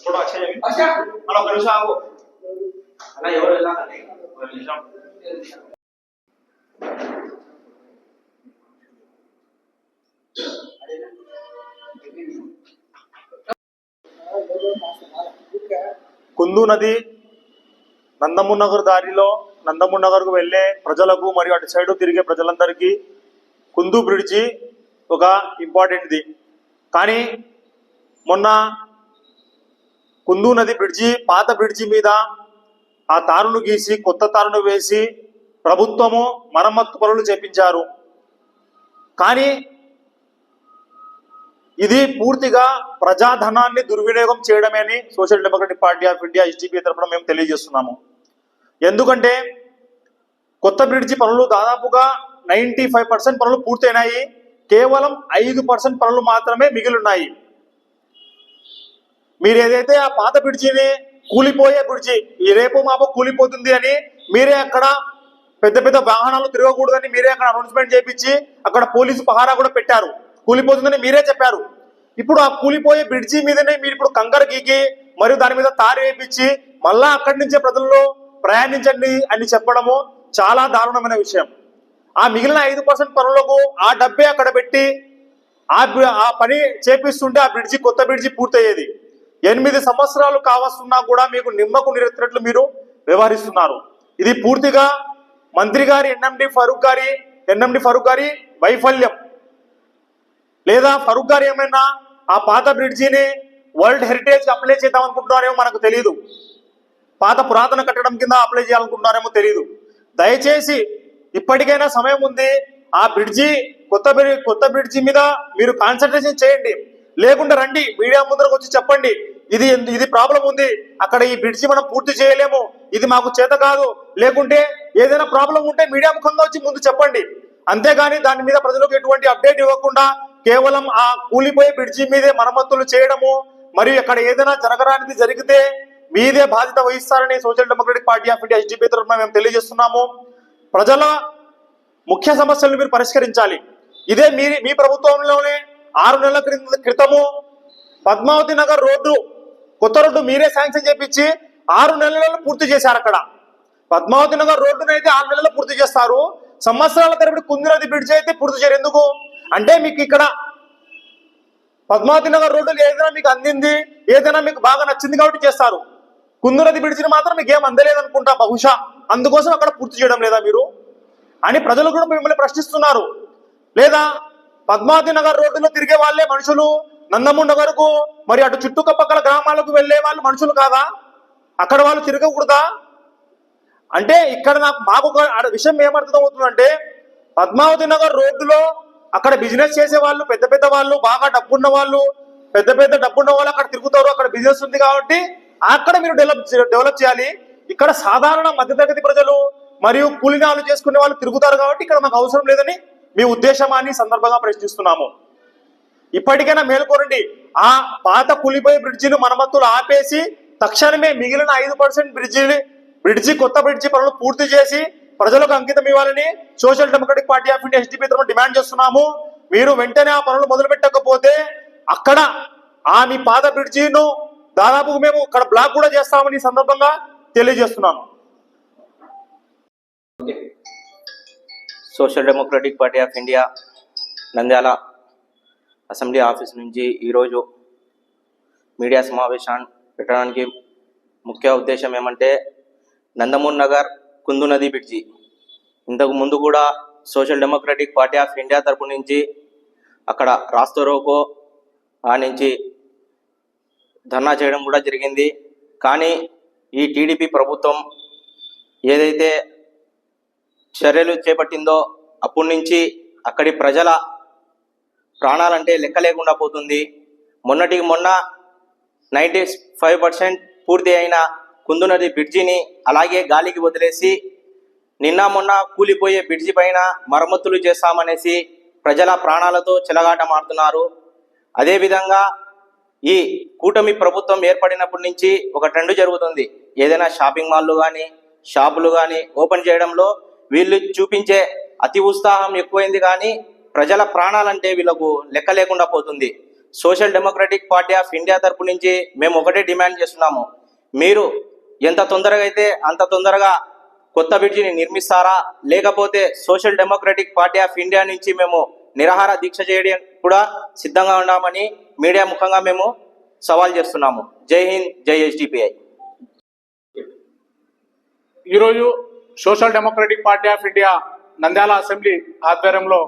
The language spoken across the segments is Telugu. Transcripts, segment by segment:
ఫోటో అక్షయ్ అలా ఒక నిమిషం ఆగు. అలా ఎవరు వెళ్ళాలండి ఒక నిమిషం. కుందు నది నందమూర్ నగర్ దారిలో నందమూర్ వెళ్ళే ప్రజలకు మరియు అటు సైడ్ తిరిగే ప్రజలందరికీ కుందు బ్రిడ్జి ఒక ఇంపార్టెంట్ది కానీ మొన్న కుందు నది బ్రిడ్జి పాత బ్రిడ్జి మీద ఆ తారును గీసి కొత్త తారును వేసి ప్రభుత్వము మరమ్మత్తు పనులు చేపించారు. కానీ ఇది పూర్తిగా ప్రజాధనాన్ని దుర్వినియోగం చేయడమే అని social democratic party of India SDP తరఫున మేము తెలియజేస్తున్నాము. ఎందుకంటే కొత్త బ్రిడ్జి పనులు దాదాపుగా నైంటీ ఫైవ్ పర్సెంట్ పనులు పూర్తయినాయి. కేవలం ఐదు పర్సెంట్ పనులు మాత్రమే మిగిలి ఉన్నాయి మీరు ఏదైతే ఆ పాత బ్రిడ్జిని కూలిపోయే బ్రిడ్జి ఈ రేపు మాపు కూలిపోతుంది అని మీరే అక్కడ పెద్ద పెద్ద వాహనాలు తిరగకూడదని మీరే అక్కడ అనౌన్స్మెంట్ చేపించి అక్కడ పోలీసు పహారా కూడా పెట్టారు. కూలిపోతుందని మీరే చెప్పారు. ఇప్పుడు ఆ కూలిపోయే బ్రిడ్జి మీదనే మీరు ఇప్పుడు కంకర గీకి మరియు దాని మీద తారు వేపించి మళ్ళా అక్కడి నుంచే ప్రజల్లో ప్రయాణించండి అని చెప్పడము చాలా దారుణమైన విషయం. ఆ మిగిలిన ఐదు పర్సెంట్ పనులకు ఆ డబ్బే అక్కడ పెట్టి ఆ ఆ పని చేపిస్తుంటే ఆ బ్రిడ్జి కొత్త బ్రిడ్జి పూర్తయ్యేది. ఎనిమిది సంవత్సరాలు కావస్తున్నా కూడా మీకు నిమ్మకు నిరెత్తినట్లు మీరు వ్యవహరిస్తున్నారు. ఇది పూర్తిగా మంత్రి గారి ఎన్ఎండి ఫరూక్ గారి ఎన్ఎండి ఫరూక్ గారి వైఫల్యం. లేదా ఫరూక్ గారు ఏమైనా ఆ పాత బ్రిడ్జిని వరల్డ్ హెరిటేజ్ అప్లై చేద్దాం అనుకుంటున్నారేమో మనకు తెలియదు పాత పురాతన కట్టడం కింద అప్లై చేయాలనుకుంటున్నారేమో తెలియదు దయచేసి ఇప్పటికైనా సమయం ఉంది. ఆ బ్రిడ్జి కొత్త కొత్త బ్రిడ్జి మీద మీరు కాన్సన్ట్రేషన్ చేయండి. లేకుంటే రండి మీడియా ముందరకు వచ్చి చెప్పండి. ఇది ఇది ప్రాబ్లం ఉంది. అక్కడ ఈ బ్రిడ్జి మనం పూర్తి చేయలేము. ఇది మాకు చేత కాదు. లేకుంటే ఏదైనా ప్రాబ్లం ఉంటే మీడియా ముఖంగా వచ్చి ముందు చెప్పండి. అంతేగాని దాని మీద ప్రజలకు ఎటువంటి అప్డేట్ ఇవ్వకుండా కేవలం ఆ కూలిపోయే బ్రిడ్జి మీదే మరమ్మతులు చేయడము మరియు అక్కడ ఏదైనా జరగరానిది జరిగితే మీదే బాధ్యత వహిస్తారని social democratic party of India SDP తరఫున మేము తెలియజేస్తున్నాము. ప్రజల ముఖ్య సమస్యలను మీరు పరిష్కరించాలి. ఇదే మీ మీ ప్రభుత్వంలోనే ఆరు నెలల క్రితము పద్మావతి నగర్ రోడ్డు కొత్త రోడ్డు మీరే శాంక్షన్ చేపించి ఆరు నెలలలో పూర్తి చేశారు అక్కడ. పద్మావతి నగర్ రోడ్డును అయితే ఆరు నెలలు పూర్తి చేస్తారు. సంవత్సరాల తరబడి కుందినది బ్రిడ్జ్ అయితే పూర్తి చేయరు. ఎందుకు? అంటే మీకు ఇక్కడ పద్మావతి నగర్ రోడ్డు ఏదైనా మీకు అందింది ఏదైనా మీకు బాగా నచ్చింది కాబట్టి చేస్తారు. కుందునది పిడిచిన మాత్రం మీకు ఏం అందలేదు అనుకుంటా బహుశా. అందుకోసం అక్కడ పూర్తి చేయడం లేదా మీరు? అని ప్రజలు కూడా మిమ్మల్ని ప్రశ్నిస్తున్నారు. లేదా పద్మావతి నగర్ రోడ్డులో తిరిగే వాళ్ళే మనుషులు? నందముండ వరకు మరి అటు చుట్టుపక్కల గ్రామాలకు వెళ్ళే వాళ్ళు మనుషులు కాదా? అక్కడ వాళ్ళు తిరగకూడదా? అంటే ఇక్కడ నాకు మాకు ఒక విషయం ఏమర్థం అవుతుందంటే పద్మావతి నగర్ రోడ్డులో అక్కడ బిజినెస్ చేసే వాళ్ళు పెద్ద పెద్ద వాళ్ళు బాగా డబ్బున్న వాళ్ళు పెద్ద పెద్ద డబ్బున్న వాళ్ళు అక్కడ తిరుగుతారు. అక్కడ బిజినెస్ ఉంది కాబట్టి అక్కడ మీరు డెవలప్ డెవలప్ చేయాలి. ఇక్కడ సాధారణ మధ్యతరగతి ప్రజలు మరియు కూలినాలు చేసుకునే వాళ్ళు తిరుగుతారు కాబట్టి ఇక్కడ మాకు అవసరం లేదని మీ ఉద్దేశమాన్ని సందర్భంగా ప్రశ్నిస్తున్నాము. ఇప్పటికైనా మేల్కోరండి ఆ పాత కూలిపోయే బ్రిడ్జిని మరమ్మతులు ఆపేసి తక్షణమే మిగిలిన ఐదు పర్సెంట్ బ్రిడ్జిని బ్రిడ్జి కొత్త బ్రిడ్జి పనులు పూర్తి చేసి ప్రజలకు అంకితం ఇవ్వాలని social democratic party of India HDP తరఫున డిమాండ్ చేస్తున్నాము. మీరు వెంటనే ఆ పనులు మొదలు పెట్టకపోతే అక్కడ ఆ మీ పాత బ్రిడ్జిను దాదాపు మేము ఇక్కడ బ్లాక్ కూడా చేస్తామని ఈ సందర్భంగా తెలియజేస్తున్నాను. Social democratic party of India Nandyal assembly office నుంచి ఈరోజు మీడియా సమావేశాన్ని పెట్టడానికి ముఖ్య ఉద్దేశం ఏమంటే నందమూర్ నగర్ కుందు నది బ్రిడ్జి. ఇంతకు ముందు కూడా social democratic party of India తరపు నుంచి అక్కడ రాస్తోరోకో ఆ నుంచి ధర్నా చేయడం కూడా జరిగింది. కానీ ఈ టీడీపీ ప్రభుత్వం ఏదైతే చర్యలు చేపట్టిందో అప్పటి నుంచి అక్కడి ప్రజల ప్రాణాలంటే లెక్క లేకుండా పోతుంది. మొన్నటికి మొన్న నైంటీ ఫైవ్ పర్సెంట్ పూర్తి అయిన కుందునది బ్రిడ్జిని అలాగే గాలికి వదిలేసి నిన్న మొన్న కూలిపోయే బ్రిడ్జి పైన మరమ్మతులు చేస్తామనేసి ప్రజల ప్రాణాలతో చెలగాటమాడుతున్నారు. అదేవిధంగా ఈ కూటమి ప్రభుత్వం ఏర్పడినప్పటి నుంచి ఒక ట్రెండ్ జరుగుతుంది. ఏదైనా షాపింగ్ మాల్లు కానీ షాపులు కానీ ఓపెన్ చేయడంలో వీళ్ళు చూపించే అతి ఉత్సాహం ఎక్కువైంది కానీ ప్రజల ప్రాణాలంటే వీళ్ళకు లెక్క లేకుండా పోతుంది. Social democratic party of India తరపు నుంచి మేము ఒకటే డిమాండ్ చేస్తున్నాము. మీరు ఎంత తొందరగా అయితే అంత తొందరగా కొత్త బ్రిడ్జిని నిర్మిస్తారా? లేకపోతే social democratic party of India నుంచి మేము నిరాహార దీక్ష చేయడం కూడా సిద్ధంగా ఉన్నామని మీడియా ముఖంగా మేము సవాల్ చేస్తున్నాము. జై హింద్ జై ఎస్డిపిఐ ఈరోజు social democratic party of India Nandyal assembly ఆధ్వర్యంలో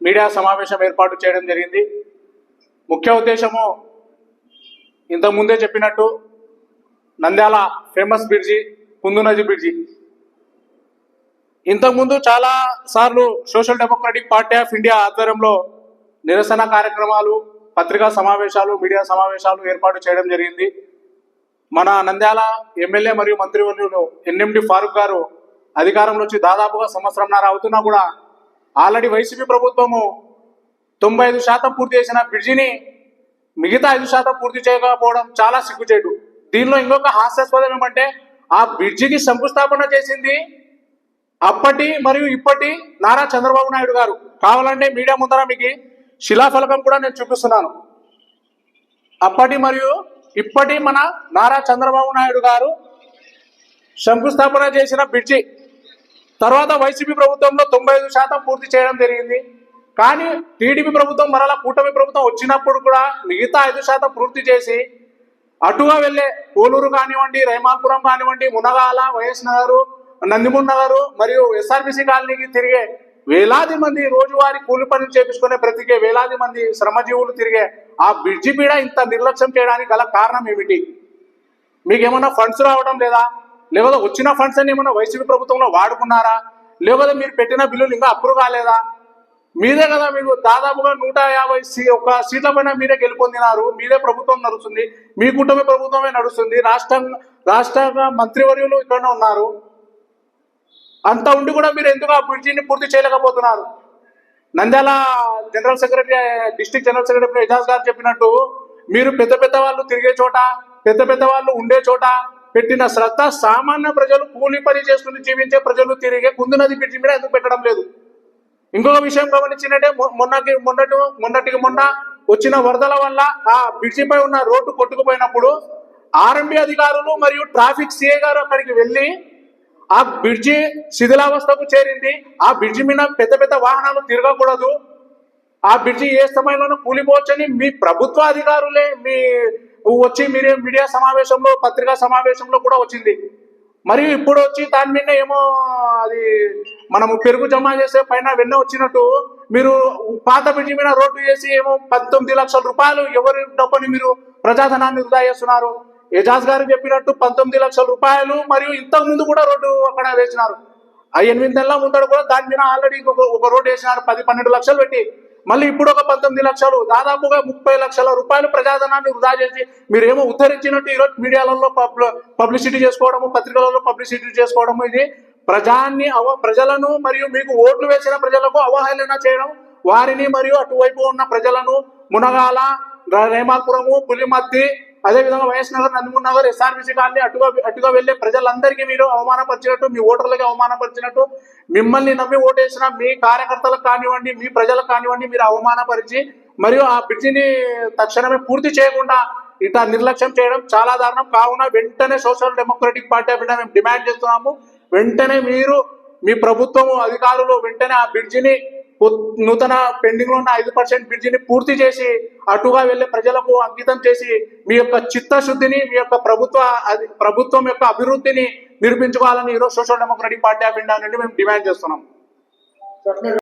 మీడియా సమావేశం ఏర్పాటు చేయడం జరిగింది. ముఖ్య ఉద్దేశము ఇంతకుముందే చెప్పినట్టు నంద్యాల ఫేమస్ బ్రిడ్జి కుందునది బ్రిడ్జి. ఇంతకుముందు చాలా సార్లు social democratic party of India ఆధ్వర్యంలో నిరసన కార్యక్రమాలు పత్రికా సమావేశాలు మీడియా సమావేశాలు ఏర్పాటు చేయడం జరిగింది. మన నంద్యాల ఎమ్మెల్యే మరియు మంత్రివర్యులు ఎన్ఎండి ఫారూక్ గారు అధికారంలో వచ్చి దాదాపుగా సంవత్సరంన్నర అవుతున్నా కూడా ఆల్రెడీ వైసీపీ ప్రభుత్వము తొంభై ఐదు శాతం పూర్తి చేసిన బ్రిడ్జిని మిగతా ఐదు శాతం పూర్తి చేయకపోవడం చాలా సిగ్గుచేటు. దీనిలో ఇంకొక హాస్యాస్పదం ఏమంటే ఆ బ్రిడ్జికి శంకుస్థాపన చేసింది అప్పటి మరియు ఇప్పటి నారా చంద్రబాబు నాయుడు గారు కావాలంటే మీడియా ముందర మీకు శిలాఫలకం కూడా నేను చూపిస్తున్నాను. అప్పటి మరియు ఇప్పటి మన నారా చంద్రబాబు నాయుడు గారు శంకుస్థాపన చేసిన బ్రిడ్జి తర్వాత వైసీపీ ప్రభుత్వంలో తొంభై ఐదు శాతం పూర్తి చేయడం జరిగింది. కానీ టీడీపీ ప్రభుత్వం మరలా కూటమి ప్రభుత్వం వచ్చినప్పుడు కూడా మిగతా ఐదు శాతం పూర్తి చేసి అటుగా వెళ్ళే పోలూరు కానివ్వండి రైమాపురం కానివ్వండి మునగాల వైఎస్ నగరు నందిమూన్ నగరు మరియు ఎస్ఆర్బిసి కాలనీకి తిరిగే వేలాది మంది రోజువారీ కూలి పనులు చేపించుకునే ప్రతికే వేలాది మంది శ్రమజీవులు తిరిగే ఆ బ్రిడ్జి పీడ ఇంత నిర్లక్ష్యం చేయడానికి గల కారణం ఏమిటి? మీకేమన్నా ఫండ్స్ రావడం లేదా? లేకపోతే వచ్చిన ఫండ్స్ అని ఏమన్నా వైసీపీ ప్రభుత్వంలో వాడుకున్నారా? లేకపోతే మీరు పెట్టిన బిల్లులు ఇంకా అప్రూవ్ కాలేదా? మీదే కదా మీకు దాదాపుగా నూట యాభై సీ ఒక సీట్ల పైన మీరే గెలుపొందినారు మీదే ప్రభుత్వం నడుస్తుంది మీ కుటుంబ ప్రభుత్వమే నడుస్తుంది రాష్ట్రం రాష్ట్ర మంత్రివర్యులు ఇక్కడ ఉన్నారు. అంత ఉండి కూడా మీరు ఎందుకు ఆ బ్రిడ్జిని పూర్తి చేయలేకపోతున్నారు? Nandyal general secretary district general secretary Ejaz గారు చెప్పినట్టు మీరు పెద్ద పెద్ద వాళ్ళు తిరిగే చోట పెద్ద పెద్ద వాళ్ళు ఉండే చోట పెట్టిన శ్రద్ధ సామాన్య ప్రజలు కూలి పని చేసుకుని జీవించే ప్రజలు తిరిగే కుందునది బ్రిడ్జి మీద ఎందుకు పెట్టడం లేదు? ఇంకొక విషయం గమనించినట్టే మొన్నటి మొన్నటి మొన్నటికి మొన్న వచ్చిన వరదల వల్ల ఆ బ్రిడ్జిపై ఉన్న రోడ్డు కొట్టుకుపోయినప్పుడు ఆర్ఎంబి అధికారులు మరియు ట్రాఫిక్ సిఏ గారు అక్కడికి వెళ్ళి ఆ బ్రిడ్జి శిథిలావస్థకు చేరింది. ఆ బ్రిడ్జి మీద పెద్ద పెద్ద వాహనాలు తిరగకూడదు. ఆ బ్రిడ్జి ఏ సమయంలోనూ కూలిపోవచ్చని మీ ప్రభుత్వ అధికారులే మీ వచ్చి మీరే మీడియా సమావేశంలో పత్రికా సమావేశంలో కూడా వచ్చింది. మరియు ఇప్పుడు వచ్చి దాని మీద ఏమో అది మనము పెరుగు జమ చేసే పైన వెన్న వచ్చినట్టు మీరు పాత బ్రిడ్జి మీద రోడ్డు వేసి ఏమో పంతొమ్మిది లక్షల రూపాయలు ఎవరి డబ్బుని మీరు ప్రజాధనాన్ని వృధా చేస్తున్నారు? ఎజాజ్ గారు చెప్పినట్టు పంతొమ్మిది లక్షల రూపాయలు మరియు ఇంతకు ముందు కూడా రోడ్డు అక్కడ వేసినారు. ఆ ఎనిమిది నెలల ముందడు కూడా దాని మీద ఆల్రెడీ ఒక ఒక రోడ్డు వేసినారు పది పన్నెండు లక్షలు పెట్టి. మళ్ళీ ఇప్పుడు ఒక పంతొమ్మిది లక్షలు దాదాపుగా ముప్పై లక్షల రూపాయలు ప్రజాధనాన్ని వృధా చేసి మీరేమో ఉద్ధరించినట్టు ఈరోజు మీడియాలలో పబ్ల- పబ్లిసిటీ చేసుకోవడము పత్రికలలో పబ్లిసిటీ చేసుకోవడము ఇది. ప్రజాన్ని అవ ప్రజలను మరియు మీకు ఓట్లు వేసిన ప్రజలకు అవహేళన చేయడం వారిని మరియు అటువైపు ఉన్న ప్రజలను మునగాల రేమాపురము పులిమద్ది అదేవిధంగా YS Nagar Nandimur Nagar SRBC colony అటుగా అటుగా వెళ్ళే ప్రజలందరికీ మీరు అవమానపరిచినట్టు మీ ఓటర్లకి అవమానపరిచినట్టు మిమ్మల్ని నమ్మి ఓటేసిన మీ కార్యకర్తలకు కానివ్వండి మీ ప్రజలకు కానివ్వండి మీరు అవమానపరిచి మరియు ఆ బ్రిడ్జిని తక్షణమే పూర్తి చేయకుండా ఇట్లా నిర్లక్ష్యం చేయడం చాలా దారుణం. కావున వెంటనే social democratic party of India మేము డిమాండ్ చేస్తున్నాము. వెంటనే మీరు మీ ప్రభుత్వము అధికారులు వెంటనే ఆ బ్రిడ్జిని నూతన పెండింగ్లో ఉన్న ఐదు పర్సెంట్ బ్రిడ్జిని పూర్తి చేసి అటుగా వెళ్ళే ప్రజలకు అంకితం చేసి మీ యొక్క చిత్తశుద్ధిని మీ యొక్క ప్రభుత్వ అది- ప్రభుత్వం యొక్క అభివృద్ధిని నిరూపించుకోవాలని ఈరోజు social democratic party of India నుండి మేము డిమాండ్ చేస్తున్నాం.